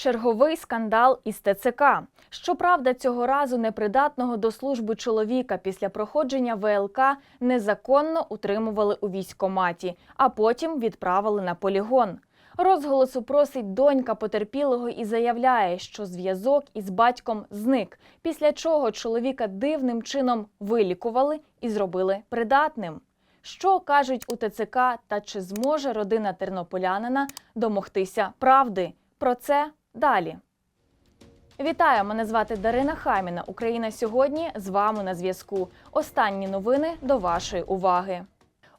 Черговий скандал із ТЦК. Щоправда, цього разу непридатного до служби чоловіка після проходження ВЛК незаконно утримували у військкоматі, а потім відправили на полігон. Розголосу просить донька потерпілого і заявляє, що зв'язок із батьком зник, після чого чоловіка дивним чином вилікували і зробили придатним. Що кажуть у ТЦК та чи зможе родина тернополянина домогтися правди? Про це далі. Вітаю! Мене звати Дарина Хаміна. Україна сьогодні з вами на зв'язку. Останні новини до вашої уваги.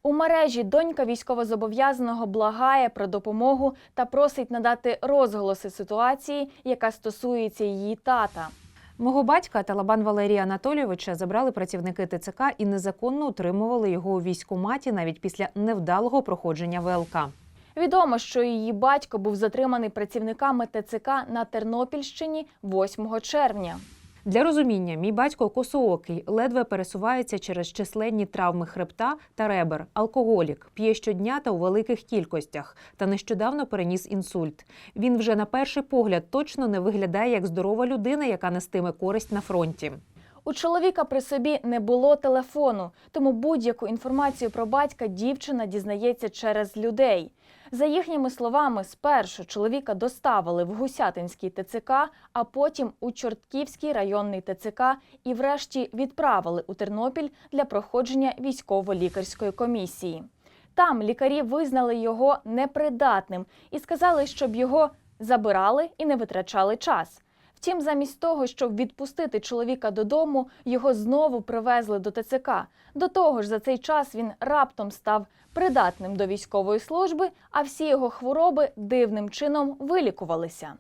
У мережі донька військовозобов'язаного благає про допомогу та просить надати розголоси ситуації, яка стосується її тата. Мого батька Талабан Валерія Анатолійовича забрали працівники ТЦК і незаконно утримували його у військкоматі навіть після невдалого проходження ВЛК. Відомо, що її батько був затриманий працівниками ТЦК на Тернопільщині 8 червня. Для розуміння, мій батько косоокий, ледве пересувається через численні травми хребта та ребер, алкоголік, п'є щодня та у великих кількостях, та нещодавно переніс інсульт. Він вже на перший погляд точно не виглядає як здорова людина, яка нестиме користь на фронті. У чоловіка при собі не було телефону, тому будь-яку інформацію про батька дівчина дізнається через людей. За їхніми словами, спершу чоловіка доставили в Гусятинський ТЦК, а потім у Чортківський районний ТЦК і врешті відправили у Тернопіль для проходження військово-лікарської комісії. Там лікарі визнали його непридатним і сказали, щоб його забирали і не витрачали час. Втім, замість того, щоб відпустити чоловіка додому, його знову привезли до ТЦК. До того ж, за цей час він раптом став придатним до військової служби, а всі його хвороби дивним чином вилікувалися.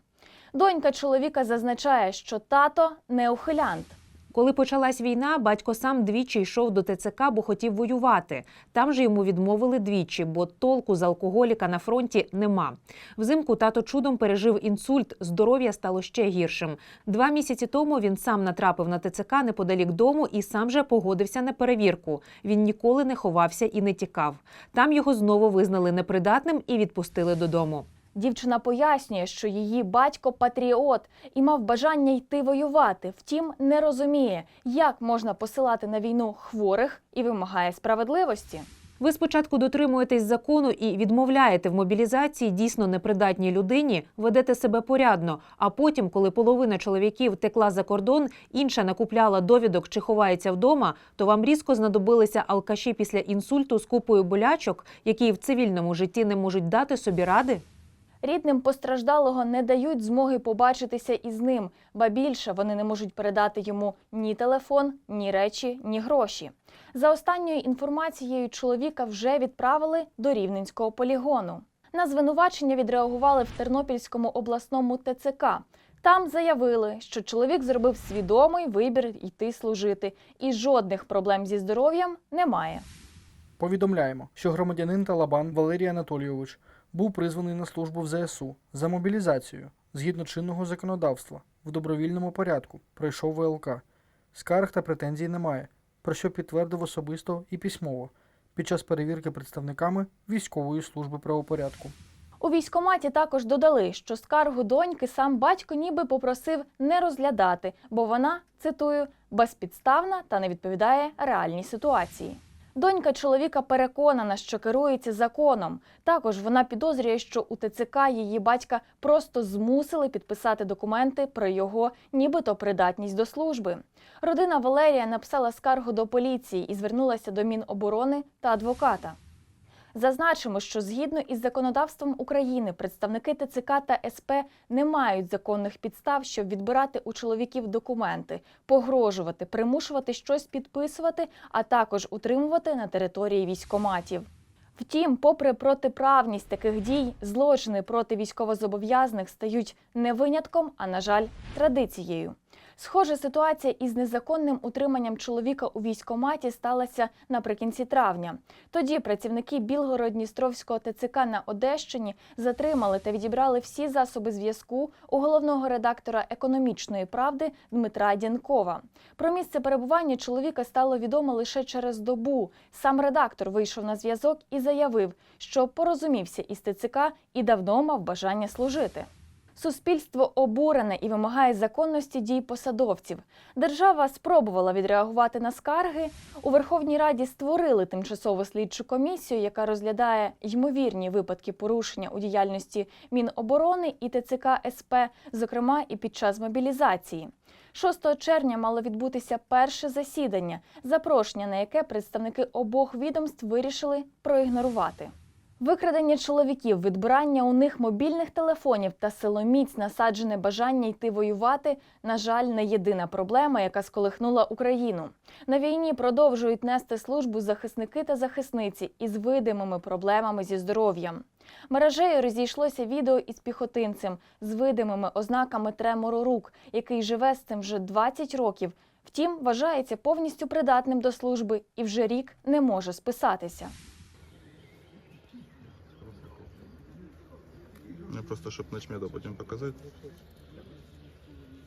Донька чоловіка зазначає, що тато не ухилянт. Коли почалась війна, батько сам двічі йшов до ТЦК, бо хотів воювати. Там же йому відмовили двічі, бо толку з алкоголіка на фронті нема. Взимку тато чудом пережив інсульт, здоров'я стало ще гіршим. Два місяці тому він сам натрапив на ТЦК неподалік дому і сам же погодився на перевірку. Він ніколи не ховався і не тікав. Там його знову визнали непридатним і відпустили додому. Дівчина пояснює, що її батько патріот і мав бажання йти воювати. Втім, не розуміє, як можна посилати на війну хворих і вимагає справедливості. Ви спочатку дотримуєтесь закону і відмовляєте в мобілізації дійсно непридатній людині, ведете себе порядно. А потім, коли половина чоловіків текла за кордон, інша накупляла довідок чи ховається вдома, то вам різко знадобилися алкаші після інсульту з купою болячок, які в цивільному житті не можуть дати собі ради. Рідним постраждалого не дають змоги побачитися із ним, ба більше вони не можуть передати йому ні телефон, ні речі, ні гроші. За останньою інформацією, чоловіка вже відправили до Рівненського полігону. На звинувачення відреагували в Тернопільському обласному ТЦК. Там заявили, що чоловік зробив свідомий вибір йти служити, і жодних проблем зі здоров'ям немає. Повідомляємо, що громадянин Талабан Валерій Анатолійович був призваний на службу в ЗСУ за мобілізацією згідно чинного законодавства в добровільному порядку. Пройшов ВЛК. Скарг та претензій немає, про що підтвердив особисто і письмово під час перевірки представниками військової служби правопорядку. У військкоматі також додали, що скаргу доньки сам батько ніби попросив не розглядати, бо вона, цитую, безпідставна та не відповідає реальній ситуації. Донька чоловіка переконана, що керується законом. Також вона підозрює, що у ТЦК її батька просто змусили підписати документи про його нібито придатність до служби. Родина Валерія написала скаргу до поліції і звернулася до Міноборони та адвоката. Зазначимо, що згідно із законодавством України представники ТЦК та СП не мають законних підстав, щоб відбирати у чоловіків документи, погрожувати, примушувати щось підписувати, а також утримувати на території військоматів. Втім, попри протиправність таких дій, злочини проти військовозобов'язаних стають не винятком, а на жаль, традицією. Схожа ситуація із незаконним утриманням чоловіка у військкоматі сталася наприкінці травня. Тоді працівники Білгород-Дністровського ТЦК на Одещині затримали та відібрали всі засоби зв'язку у головного редактора економічної правди Дмитра Дянкова. Про місце перебування чоловіка стало відомо лише через добу. Сам редактор вийшов на зв'язок і заявив, що порозумівся із ТЦК і давно мав бажання служити. Суспільство обурене і вимагає законності дій посадовців. Держава спробувала відреагувати на скарги. У Верховній Раді створили тимчасову слідчу комісію, яка розглядає ймовірні випадки порушення у діяльності Міноборони і ТЦК СП, зокрема і під час мобілізації. 6 червня мало відбутися перше засідання, запрошення на яке представники обох відомств вирішили проігнорувати. Викрадення чоловіків, відбирання у них мобільних телефонів та силоміць насаджене бажання йти воювати, на жаль, не єдина проблема, яка сколихнула Україну. На війні продовжують нести службу захисники та захисниці із видимими проблемами зі здоров'ям. Мережею розійшлося відео із піхотинцем з видимими ознаками тремору рук, який живе з цим вже 20 років. Втім, вважається повністю придатним до служби і вже рік не може списатися. Просто, щоб начмеда потім показати.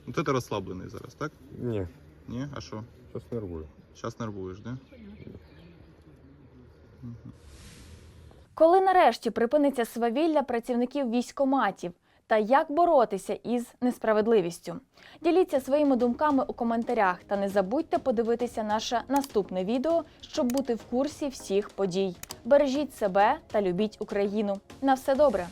Ну, ти розслаблений зараз, так? Ні, Ні? А що? зараз нервую. Зараз нервуєш, да? Коли нарешті припиниться свавілля працівників військоматів та як боротися із несправедливістю? Діліться своїми думками у коментарях та не забудьте подивитися наше наступне відео, щоб бути в курсі всіх подій. Бережіть себе та любіть Україну. На все добре!